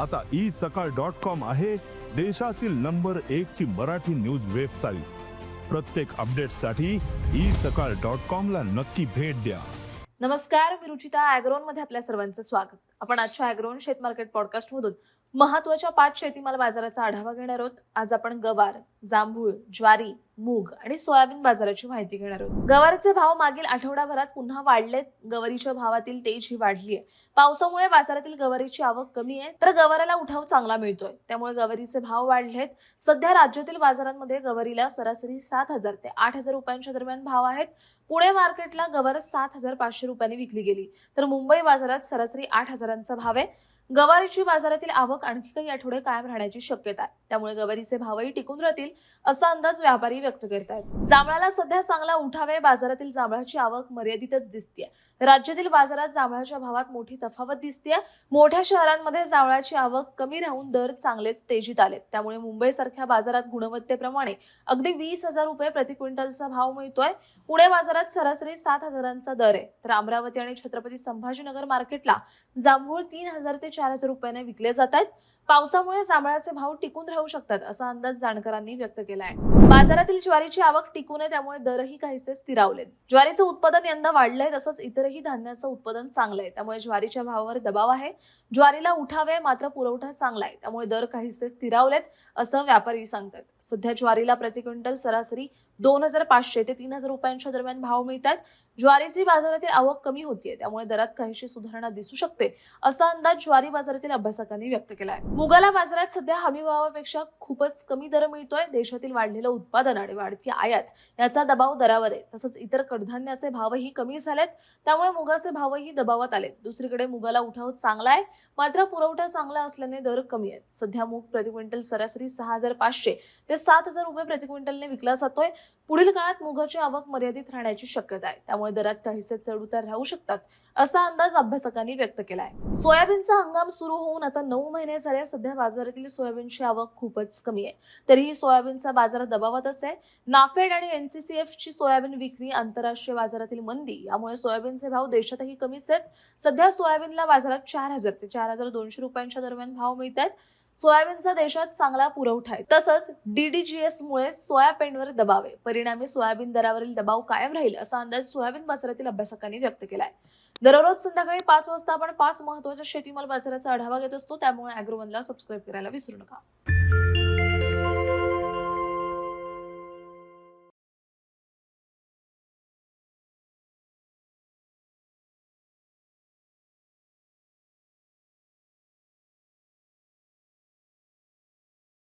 आता ई सकाळ dot com आहे देशातील नंबर एक ची मराठी न्यूज वेबसाईट. प्रत्येक अपडेटसाठी ई सकाळ डॉट कॉम ला नक्की भेट द्या. नमस्कार मी रुचिता अॅग्रोनमध्ये आपल्या सर्वांचं स्वागत. आपण आजच्या अॅग्रोन शेत मार्केट पॉडकास्ट मधून महत्त्वाच्या पाच शेतीमाल बाजाराचा आढावा घेणार आहोत. आज आपण गवार जांभूळ ज्वारी मूग आणि सोयाबीन बाजाराची माहिती घेणार आहोत. गवारचे भाव मागील आठवडाभरात पुन्हा वाढलेत. गवारीच्या भावातील तेज ही वाढली आहे पावसामुळे बाजारातील गवारीची आवक कमी आहे. तर गवाराला उठाव चांगला मिळतोय. त्यामुळे गवारीचे भाव वाढलेत. सध्या राज्यातील बाजारांमध्ये गवारीला सरासरी सात हजार ते आठ हजार रुपयांच्या दरम्यान भाव आहेत. पुणे मार्केटला गवार सात हजार पाचशे रुपयांनी विकली गेली. तर मुंबई बाजारात सरासरी आठ हजारांचा भाव आहे. गवारीची बाजारातील आवक आणखी काही आठवडे कायम राहण्याची शक्यता आहे. त्यामुळे गवारीचे भावही टिकून राहतील असा अंदाज व्यापारी व्यक्त करत आहेत जांभळाला सध्या चांगला उठावे बाजारातील जांभळाची आवक मर्यादितच दिसते राज्यातील बाजारात जांभळाच्या भावात मोठी तफावत दिसते मोठ्या शहरांमध्ये जांभळाची आवक कमी राहून दर चांगलेच तेजीत आले त्यामुळे मुंबईसारख्या बाजारात गुणवत्तेप्रमाणे अगदी वीस हजार रुपये प्रति क्विंटलचा भाव मिळतोय. पुणे बाजारात सरासरी सात हजारांचा दर आहे. तर अमरावती आणि छत्रपती संभाजीनगर मार्केटला जांभूळ तीन हजार ते चार हजार रुपयाने विकले जात आहेत पावसामुळे जांभळाचे भाव टिकून राहू शकतात असा अंदाज जाणकारांनी व्यक्त केला आहे बाजारातील ज्वारीची आवक टिकून आहे त्यामुळे दरही काहीसे स्थिरावलेत. ज्वारीचं उत्पादन यंदा वाढलंय तसंच इतरही धान्याचं उत्पादन चांगलं आहे त्यामुळे ज्वारीच्या भावावर दबाव आहे. ज्वारीला उठावे मात्र पुरवठा चांगला आहे त्यामुळे दर काहीसे स्थिरावलेत असं व्यापारी सांगतात. सध्या ज्वारीला प्रति क्विंटल सरासरी दोन हजार पाचशे ते तीन हजार रुपयांच्या दरम्यान भाव मिळतात. ज्वारीची बाजारातील आवक कमी होतीये त्यामुळे दरात काहीशी सुधारणा दिसू शकते असा अंदाज ज्वारी बाजारातील अभ्यासकांनी व्यक्त केला आहे मुगाला बाजारात सध्या हमी भावापेक्षा खूपच कमी दर मिळतोय. देशातील वाढलेलं उत्पादन आणि वाढती आयात याचा दबाव दरावर आहे. तसंच इतर कडधान्याचे भावही कमी झालेत त्यामुळे मुगाचे भावही दबावात आले दुसरीकडे मुगाला उठाव चांगला आहे मात्र पुरवठा चांगला असल्याने दर कमी आहेत. सध्या मूग प्रति क्विंटल सरासरी सहा हजार पाचशे ते सात हजार रुपये प्रति क्विंटलने विकला जातोय. पुढील काळात मुगाची आवक मर्यादित राहण्याची शक्यता आहे. त्यामुळे दरात काहीसे चढ उतार राहू शकतात असा अंदाज अभ्यासकांनी व्यक्त केला आहे. सोयाबीनचा हंगाम सुरू होऊन आता नऊ महिने झाले सध्या बाजारातील सोयाबीनची आवक खूपच कमी आहे. तरीही सोयाबीनचा बाजार दबावातच आहे. नाफेड आणि एनसीसीएफ ची सोयाबीन विक्री आंतरराष्ट्रीय बाजारातील मंदी यामुळे सोयाबीनचे भाव देशातही कमीच आहेत. सध्या सोयाबीनला बाजारात चार हजार ते चार हजार दोनशे रुपयांच्या दरम्यान भाव मिळत आहेत सोयाबीनचा देशात चांगला पुरवठा आहे. तसंच डीडीजीएस मुळे सोयाबीनवर दबाव आहे. परिणामी सोयाबीन दरावरील दबाव कायम राहील असा अंदाज सोयाबीन बाजारातील अभ्यासकांनी व्यक्त केलाय. दररोज संध्याकाळी पाच वाजता आपण पाच महत्त्वाच्या शेतीमाल बाजाराचा आढावा घेत असतो. त्यामुळे अॅग्रोवनला सबस्क्राईब करायला विसरू नका.